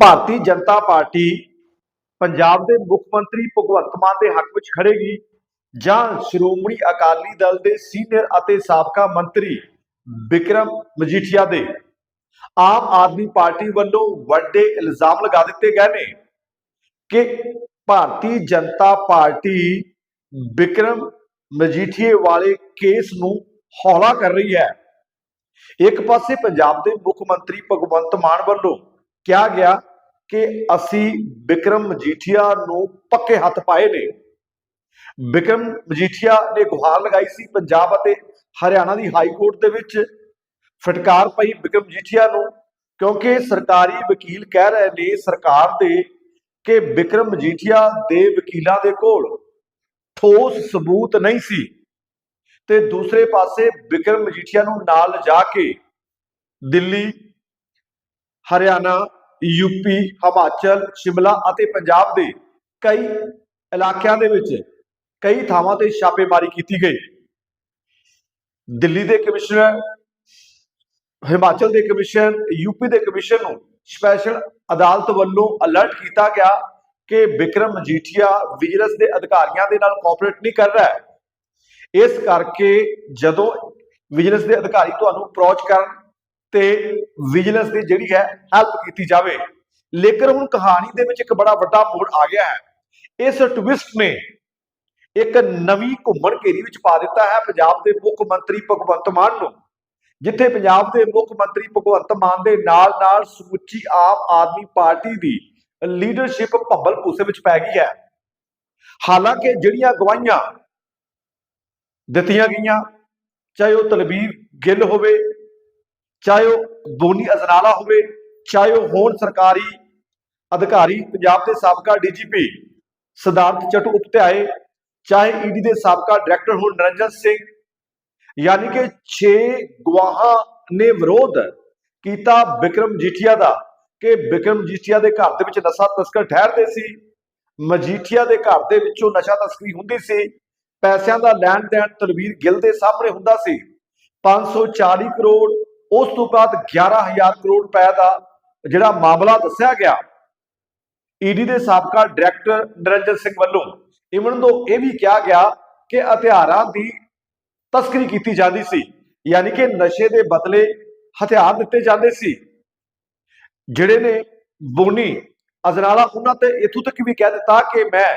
ਭਾਰਤੀ Janata party Punjab ਦੇ ਮੁੱਖ ਮੰਤਰੀ ਭਗਵੰਤ ਮਾਨ ਦੇ ਹੱਕ ਵਿੱਚ ਖੜੇਗੀ ਜਾਂ ਸ਼੍ਰੋਮਣੀ ਅਕਾਲੀ ਦਲ ਦੇ ਸੀਨੀਅਰ ਅਤੇ ਸਾਬਕਾ ਮੰਤਰੀ ਵਿਕਰਮ ਮਜੀਠੀਆ ਦੇ? ਆਮ ਆਦਮੀ ਪਾਰਟੀ ਵੱਲੋਂ ਵੱਡੇ ਇਲਜ਼ਾਮ ਲਗਾ ਦਿੱਤੇ ਗਏ ਨੇ ਕਿ ਭਾਰਤੀ ਜਨਤਾ ਪਾਰਟੀ ਵਿਕਰਮ ਮਜੀਠੀਏ ਵਾਲੇ ਕੇਸ ਨੂੰ ਹੌਲਾ ਕਰ ਰਹੀ ਹੈ। ਇੱਕ ਪਾਸੇ ਪੰਜਾਬ ਦੇ ਮੁੱਖ ਮੰਤਰੀ ਭਗਵੰਤ ਮਾਨ ਵੱਲੋਂ ਕਿਹਾ ਗਿਆ ਕਿ ਅਸੀਂ ਵਿਕਰਮ ਮਜੀਠੀਆ ਨੂੰ ਪੱਕੇ ਹੱਥ ਪਾਏ ਨੇ। ਵਿਕਰਮ ਮਜੀਠੀਆ ਨੇ ਗੁਹਾਰ ਲਗਾਈ ਸੀ ਪੰਜਾਬ ਅਤੇ ਹਰਿਆਣਾ ਦੀ ਹਾਈ ਕੋਰਟ ਦੇ ਵਿੱਚ। ਫਟਕਾਰ ਪਈ ਵਿਕਰਮ ਮਜੀਠੀਆ ਨੂੰ ਕਿਉਂਕਿ ਸਰਕਾਰੀ ਵਕੀਲ ਕਹਿ ਰਹੇ ਨੇ ਸਰਕਾਰ ਦੇ ਕਿ ਵਿਕਰਮ ਮਜੀਠੀਆ ਦੇ ਵਕੀਲਾਂ ਦੇ ਕੋਲ ਠੋਸ ਸਬੂਤ ਨਹੀਂ ਸੀ। ਤੇ ਦੂਸਰੇ ਪਾਸੇ ਵਿਕਰਮ ਮਜੀਠੀਆ ਨੂੰ ਨਾਲ ਜਾ ਕੇ ਦਿੱਲੀ, ਹਰਿਆਣਾ ਯੂਪੀ, ਹਿਮਾਚਲ, ਸ਼ਿਮਲਾ ਅਤੇ ਪੰਜਾਬ ਦੇ ਕਈ ਇਲਾਕਿਆਂ ਦੇ ਵਿੱਚ ਕਈ ਥਾਵਾਂ ਤੇ ਛਾਪੇਮਾਰੀ ਕੀਤੀ ਗਈ। ਦਿੱਲੀ ਦੇ ਕਮਿਸ਼ਨਰ, ਹਿਮਾਚਲ ਦੇ ਕਮਿਸ਼ਨ ਯੂਪੀ ਦੇ ਕਮਿਸ਼ਨ ਨੂੰ ਸਪੈਸ਼ਲ ਅਦਾਲਤ ਵੱਲੋਂ ਅਲਰਟ ਕੀਤਾ ਗਿਆ ਕਿ ਵਿਕਰਮ ਮਜੀਠੀਆ ਵਿਜੀਲੈਂਸ ਦੇ ਅਧਿਕਾਰੀਆਂ ਦੇ ਨਾਲ ਕੋਆਪਰੇਟ ਨਹੀਂ ਕਰ ਰਿਹਾ ਹੈ। ਇਸ ਕਰਕੇ ਜਦੋਂ ਵਿਜੀਲੈਂਸ ਦੇ ਅਧਿਕਾਰੀ ਤੁਹਾਨੂੰ ਅਪਰੋਚ ਕਰਨ ਤੇ ਵਿਜੀਲੈਂਸ ਦੀ ਜਿਹੜੀ ਹੈ ਹੈਲਪ ਕੀਤੀ ਜਾਵੇ। ਲੇਕਿਨ ਹੁਣ ਕਹਾਣੀ ਦੇ ਵਿੱਚ ਇੱਕ ਬੜਾ ਵੱਡਾ ਮੋੜ ਆ ਗਿਆ ਹੈ। ਇਸ ਟਵਿਸਟ ਨੇ ਇੱਕ ਨਵੀਂ ਘੁੰਮਣ ਘੇਰੀ ਵਿੱਚ ਪਾ ਦਿੱਤਾ ਹੈ ਪੰਜਾਬ ਦੇ ਮੁੱਖ ਮੰਤਰੀ ਭਗਵੰਤ ਮਾਨ ਨੂੰ, ਜਿੱਥੇ ਪੰਜਾਬ ਦੇ ਮੁੱਖ ਮੰਤਰੀ ਭਗਵੰਤ ਮਾਨ ਦੇ ਨਾਲ-ਨਾਲ ਸਮੁੱਚੀ ਆਮ ਆਦਮੀ ਪਾਰਟੀ ਦੀ ਲੀਡਰਸ਼ਿਪ ਭੱਬਲ ਭੂਸੇ ਵਿੱਚ ਪੈ ਗਈ ਹੈ। ਹਾਲਾਂਕਿ ਜਿਹੜੀਆਂ ਗਵਾਹੀਆਂ ਦਿੱਤੀਆਂ ਗਈਆਂ, ਚਾਹੇ ਉਹ ਤਲਬੀਰ ਗਿੱਲ ਹੋਵੇ ਚਾਹੇ ਉਹ ਬੋਨੀ ਅਜ਼ਨਾਲਾ ਹੋਵੇ, ਚਾਹੇ ਉਹ ਹੋਣ ਸਰਕਾਰੀ ਅਧਿਕਾਰੀ, ਪੰਜਾਬ ਦੇ ਸਾਬਕਾ ਡੀਜੀਪੀ ਸਿਧਾਰਥ ਚਟੂ ਉਪਧਿਆਏ, ਚਾਹੇ ਈਡੀ ਦੇ ਸਾਬਕਾ ਡਾਇਰੈਕਟਰ ਹੋਣ ਨਿਰੰਜਨ ਸਿੰਘ। ਯਾਨੀ ਕਿ 6 ਗਵਾਹਾਂ ਨੇ ਵਿਰੋਧ ਕੀਤਾ ਵਿਕਰਮ ਜੀਠੀਆ ਦਾ ਕਿ ਵਿਕਰਮ ਜੀਠੀਆ ਦੇ ਘਰ ਦੇ ਵਿੱਚ ਨਸ਼ਾ ਤਸਕਰ ਠਹਿਰਦੇ ਸੀ, ਮਜੀਠੀਆ ਦੇ ਘਰ ਦੇ ਵਿੱਚੋਂ ਨਸ਼ਾ ਤਸਕਰੀ ਹੁੰਦੀ ਸੀ, ਪੈਸਿਆਂ ਦਾ ਲੈਣ ਦੇਣ ਤਲਵੀਰ ਗਿੱਲ ਦੇ ਸਾਹਮਣੇ ਹੁੰਦਾ ਸੀ। 540 ਕਰੋੜ ਉਸ ਤੋਂ ਬਾਅਦ 11000 ਕਰੋੜ ਰੁਪਏ ਦਾ ਜਿਹੜਾ ਮਾਮਲਾ ਦੱਸਿਆ ਗਿਆ ਈਡੀ ਦੇ ਸਾਬਕਾ ਡਾਇਰੈਕਟਰ ਨਿਰੰਜਨ ਸਿੰਘ ਵੱਲੋਂ, ਇਵਨ ਦੋ ਇਹ ਵੀ ਕਿਹਾ ਗਿਆ ਕਿ ਹਥਿਆਰਾਂ ਦੀ ਤਸਕਰੀ ਕੀਤੀ ਜਾਂਦੀ ਸੀ, ਯਾਨੀ ਕਿ ਨਸ਼ੇ ਦੇ ਬਦਲੇ ਹਥਿਆਰ ਦਿੱਤੇ ਜਾਂਦੇ ਸੀ। ਜਿਹੜੇ ਨੇ ਬੋਨੀ, ਅਜਨਾਲਾ, ਉਹਨਾਂ ਤੇ ਇਥੋਂ ਤੱਕ ਵੀ ਕਹਿ ਦਿੱਤਾ ਕਿ ਮੈਂ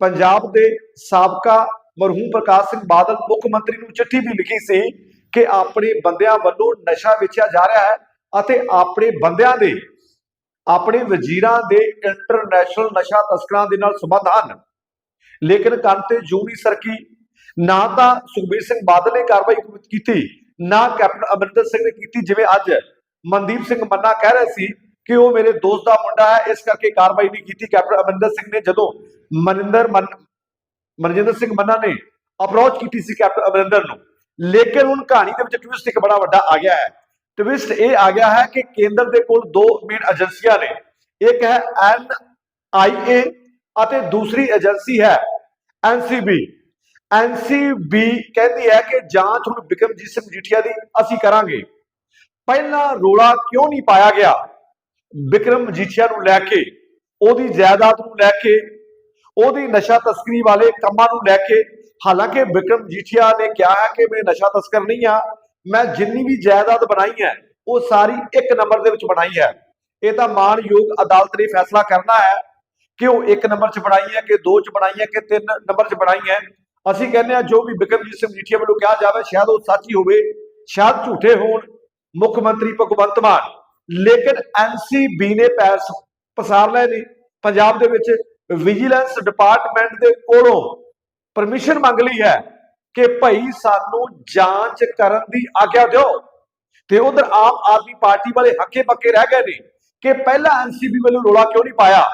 ਪੰਜਾਬ ਦੇ ਸਾਬਕਾ ਮਰਹੂਮ ਪ੍ਰਕਾਸ਼ ਸਿੰਘ ਬਾਦਲ ਮੁੱਖ ਮੰਤਰੀ ਨੂੰ ਚਿੱਠੀ ਵੀ ਲਿਖੀ ਸੀ ਕਿ ਆਪਣੇ ਬੰਦਿਆਂ ਵੱਲੋਂ ਨਸ਼ਾ ਵੇਚਿਆ ਜਾ ਰਿਹਾ ਹੈ ਅਤੇ ਆਪਣੇ ਬੰਦਿਆਂ ਦੇ, ਆਪਣੇ ਵਜ਼ੀਰਾਂ ਦੇ ਇੰਟਰਨੈਸ਼ਨਲ ਨਸ਼ਾ ਤਸਕਰਾਂ ਦੇ ਨਾਲ ਸੰਬੰਧ ਹਨ। ਲੇਕਿਨ ਕੰਨ ਤੇ ਜੂ ਨਹੀਂ ਸਰਕੀ, ਨਾ ਤਾਂ ਸੁਖਬੀਰ ਸਿੰਘ ਬਾਦਲ ਨੇ ਕਾਰਵਾਈ ਕੀਤੀ, ਨਾ ਕੈਪਟਨ ਅਮਰਿੰਦਰ ਸਿੰਘ ਨੇ ਕੀਤੀ, ਜਿਵੇਂ ਅੱਜ ਮਨਦੀਪ ਸਿੰਘ ਮੰਨਾ ਕਹਿ ਰਹੇ ਸੀ ਕਿ ਉਹ ਮੇਰੇ ਦੋਸਤ ਦਾ ਮੁੰਡਾ ਹੈ, ਇਸ ਕਰਕੇ ਕਾਰਵਾਈ ਨਹੀਂ ਕੀਤੀ। ਕੈਪਟਨ ਅਮਰਿੰਦਰ ਸਿੰਘ ਨੇ ਜਦੋਂ ਮਨਿੰਦਰ ਮਨ, ਮਨਜਿੰਦਰ ਸਿੰਘ ਮੰਨਾ ਨੇ ਅਪਰੋਚ ਕੀਤੀ ਸੀ ਕੈਪਟਨ ਅਮਰਿੰਦਰ ਨੂੰ ਲੇਕਿਨ ਹੁਣ ਕਹਾਣੀ ਦੇ ਵਿੱਚ ਟਵਿਸਟ ਇੱਕ ਬੜਾ ਵੱਡਾ ਆ ਗਿਆ ਹੈ। ਟਵਿਸਟ ਇਹ ਆ ਗਿਆ ਹੈ ਕਿ ਕੇਂਦਰ ਦੇ ਕੋਲ ਦੋ ਮੇਨ ਏਜੰਸੀਆਂ ਨੇ। ਇੱਕ ਹੈ ਐਨ ਆਈ ਏ ਅਤੇ ਦੂਸਰੀ ਏਜੰਸੀ ਹੈ ਐਨਸੀਬੀ ਐਨਸੀਬੀ ਕਹਿੰਦੀ ਹੈ ਕਿ ਜਾਂਚ ਹੁਣ ਬਿਕਰਮਜੀਤ ਸਿੰਘ ਮਜੀਠੀਆ ਦੀ ਅਸੀਂ ਕਰਾਂਗੇ। ਪਹਿਲਾ ਰੋਲਾ ਕਿਉਂ ਨਹੀਂ ਪਾਇਆ ਗਿਆ? ਬਿਕਰਮ ਮਜੀਠੀਆ ਨੂੰ ਲੈ ਕੇ, ਉਹਦੀ ਜਾਇਦਾਦ ਨੂੰ ਲੈ ਕੇ ਉਹਦੀ ਨਸ਼ਾ ਤਸਕਰੀ ਵਾਲੇ ਕੰਮਾਂ ਨੂੰ ਲੈ ਕੇ, ਹਾਲਾਂਕਿ ਬਿਕਰਮ ਮਜੀਠੀਆ ਨੇ ਕਿਹਾ ਹੈ ਕਿ ਮੈਂ ਨਸ਼ਾ ਤਸਕਰ ਨਹੀਂ ਆ ਮੈਂ ਜਿੰਨੀ ਵੀ ਜਾਇਦਾਦ ਬਣਾਈ ਹੈ, ਉਹ ਸਾਰੀ ਇੱਕ ਨੰਬਰ ਦੇ ਵਿੱਚ ਬਣਾਈ ਹੈ। ਇਹ ਤਾਂ ਮਾਨਯੋਗ ਅਦਾਲਤ ਨੇ ਫੈਸਲਾ ਕਰਨਾ ਹੈ ਕਿ ਉਹ ਇੱਕ ਨੰਬਰ 'ਚ ਬਣਾਈ ਹੈ ਕਿ ਦੋ 'ਚ ਬਣਾਈ ਹੈ ਕਿ ਤਿੰਨ ਨੰਬਰ 'ਚ ਬਣਾਈ ਹੈ। ਅਸੀਂ ਕਹਿੰਦੇ ਆ ਜੋ ਵੀ ਬਿਕਰਮਜੀਤ ਸਿੰਘ ਮਜੀਠੀਆ ਵੱਲੋਂ ਕਿਹਾ ਜਾਵੇ, ਸ਼ਾਇਦ ਉਹ ਸੱਚੀ ਹੋਵੇ, ਸ਼ਾਇਦ ਝੂਠੇ ਹੋਣ, ਮੁੱਖ ਮੰਤਰੀ ਭਗਵੰਤ ਮਾਨ। ਲੇਕਿਨ ਐਨਸੀਬੀ ਨੇ ਪੈਸ ਪਸਾਰ ਲਏ ਨੇ। ਪੰਜਾਬ ਦੇ ਵਿੱਚ ਵਿਜੀਲੈਂਸ ਡਿਪਾਰਟਮੈਂਟ ਦੇ ਕੋਲੋਂ ਪਰਮਿਸ਼ਨ ਮੰਗ ਲਈ ਹੈ ਕਿ ਭਾਈ ਸਾਨੂੰ ਜਾਂਚ ਕਰਨ ਦੀ ਆਗਿਆ ਦਿਓ। ਤੇ ਉਧਰ ਆਮ ਆਦਮੀ ਪਾਰਟੀ ਵਾਲੇ ਹੱਕੇ ਪੱਕੇ ਰਹਿ ਗਏ ਨੇ ਕਿ ਪਹਿਲਾਂ ਐਨਸੀਬੀ ਵੱਲੋਂ ਰੋਲਾ ਕਿਉਂ ਨਹੀਂ ਪਾਇਆ?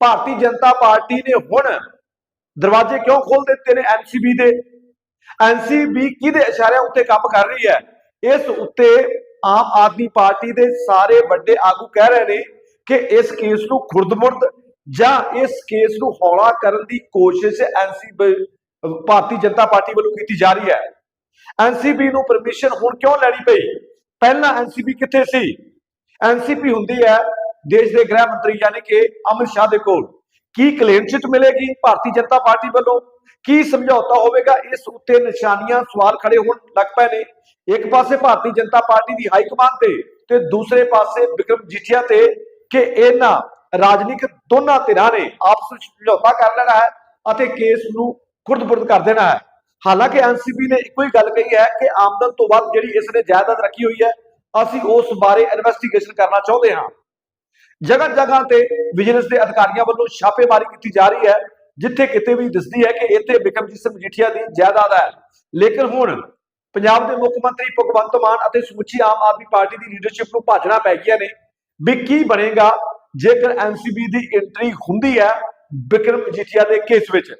ਭਾਰਤੀ ਜਨਤਾ ਪਾਰਟੀ ਨੇ ਹੁਣ ਦਰਵਾਜ਼ੇ ਕਿਉਂ ਖੋਲ ਦਿੱਤੇ ਨੇ ਐਨਸੀਬੀ ਦੇ? ਐਨਸੀਬੀ ਕਿਹਦੇ ਇਸ਼ਾਰਿਆਂ ਉੱਤੇ ਕੰਮ ਕਰ ਰਹੀ ਹੈ? ਇਸ ਉੱਤੇ ਆਮ ਆਦਮੀ ਪਾਰਟੀ ਦੇ ਸਾਰੇ ਵੱਡੇ ਆਗੂ ਕਹਿ ਰਹੇ ਨੇ ਕਿ ਇਸ ਕੇਸ ਨੂੰ ਖੁਰਦਮੁਰਦ ਜਾਂ ਇਸ ਕੇਸ ਨੂੰ ਹੌਲਾ ਕਰਨ ਦੀ ਕੋਸ਼ਿਸ਼ ਐਨਸੀਬੀ ਭਾਰਤੀ ਜਨਤਾ ਪਾਰਟੀ ਵੱਲੋਂ ਕੀਤੀ ਜਾ ਰਹੀ ਹੈ। ਐਨਸੀਬੀ ਨੂੰ ਪਰਮਿਸ਼ਨ ਹੁਣ ਕਿਉਂ ਲੈਣੀ ਪਈ? ਪਹਿਲਾਂ ਐਨਸੀਬੀ ਕਿੱਥੇ ਸੀ? ਐਨਸੀਪੀ ਹੁੰਦੀ ਹੈ ਦੇਸ਼ ਦੇ ਗ੍ਰਹਿ ਮੰਤਰੀ, ਯਾਨੀ ਕਿ ਅਮਿਤ ਸ਼ਾਹ ਦੇ ਕੋਲ। ਕੀ ਕਲੇਮ ਚਿੱਟ ਮਿਲੇਗੀ ਭਾਰਤੀ ਜਨਤਾ ਪਾਰਟੀ ਵੱਲੋਂ? ਕੀ ਸਮਝੌਤਾ ਹੋਵੇਗਾ? ਇਸ ਉੱਤੇ ਨਿਸ਼ਾਨੀਆਂ ਸਵਾਲ ਖੜੇ ਹੋਣ ਲੱਗ ਪਏ ਨੇ। ਇੱਕ ਪਾਸੇ ਭਾਰਤੀ ਜਨਤਾ ਪਾਰਟੀ ਦੀ ਹਾਈ ਕਮਾਂਡ ਤੇ ਤੇ ਦੂਸਰੇ ਪਾਸੇ ਵਿਕਰਮ ਜੀਠੀਆ ਤੇ ਕਿ ਇਹਨਾਂ ਰਾਜਨੀਤਿਕ ਦੋਨਾਂ ਧਿਰਾਂ ਨੇ ਆਪਸ ਵਿੱਚ ਸਮਝੌਤਾ ਕਰ ਲੈਣਾ ਹੈ ਅਤੇ ਕੇਸ ਨੂੰ ਖੁਰਦ-ਬੁਰਦ ਕਰ ਦੇਣਾ ਹੈ। ਹਾਲਾਂਕਿ ਐਨਸੀਪੀ ਨੇ ਇੱਕੋ ਹੀ ਗੱਲ ਕਹੀ ਹੈ ਕਿ ਆਮਦਨ ਤੋਂ ਵੱਧ ਜਿਹੜੀ ਇਸ ਨੇ ਜਾਇਦਾਦ ਰੱਖੀ ਹੋਈ ਹੈ, ਅਸੀਂ ਉਸ ਬਾਰੇ ਇਨਵੈਸਟੀਗੇਸ਼ਨ ਕਰਨਾ ਚਾਹੁੰਦੇ ਹਾਂ। ਜਗ੍ਹਾ ਜਗ੍ਹਾ ਤੇ ਵਿਜੀਲੈਂਸ ਦੇ ਅਧਿਕਾਰੀਆਂ ਵੱਲੋਂ ਛਾਪੇਮਾਰੀ ਕੀਤੀ ਜਾ ਰਹੀ ਹੈ, ਜਿੱਥੇ ਕਿਤੇ ਵੀ ਦਿਸਦੀ ਹੈ ਕਿ ਇੱਥੇ ਬਿਕਰਮਜੀਤ ਸਿੰਘ ਮਜੀਠੀਆ ਦੀ ਜਾਇਦਾਦ ਹੈ। ਲੇਕਿਨ ਹੁਣ ਪੰਜਾਬ ਦੇ ਮੁੱਖ ਮੰਤਰੀ ਭਗਵੰਤ ਮਾਨ ਅਤੇ ਸਮੁੱਚੀ ਆਮ ਆਦਮੀ ਪਾਰਟੀ ਦੀ ਲੀਡਰਸ਼ਿਪ ਨੂੰ ਭਾਜਣਾ ਪੈ ਗਿਆ ਨੇ ਵੀ ਕੀ ਬਣੇਗਾ ਜੇਕਰ ਐਨਸੀਬੀ ਦੀ ਐਂਟਰੀ ਹੁੰਦੀ ਹੈ ਬਿਕਰਮ ਮਜੀਠੀਆ ਦੇ ਕੇਸ ਵਿੱਚ।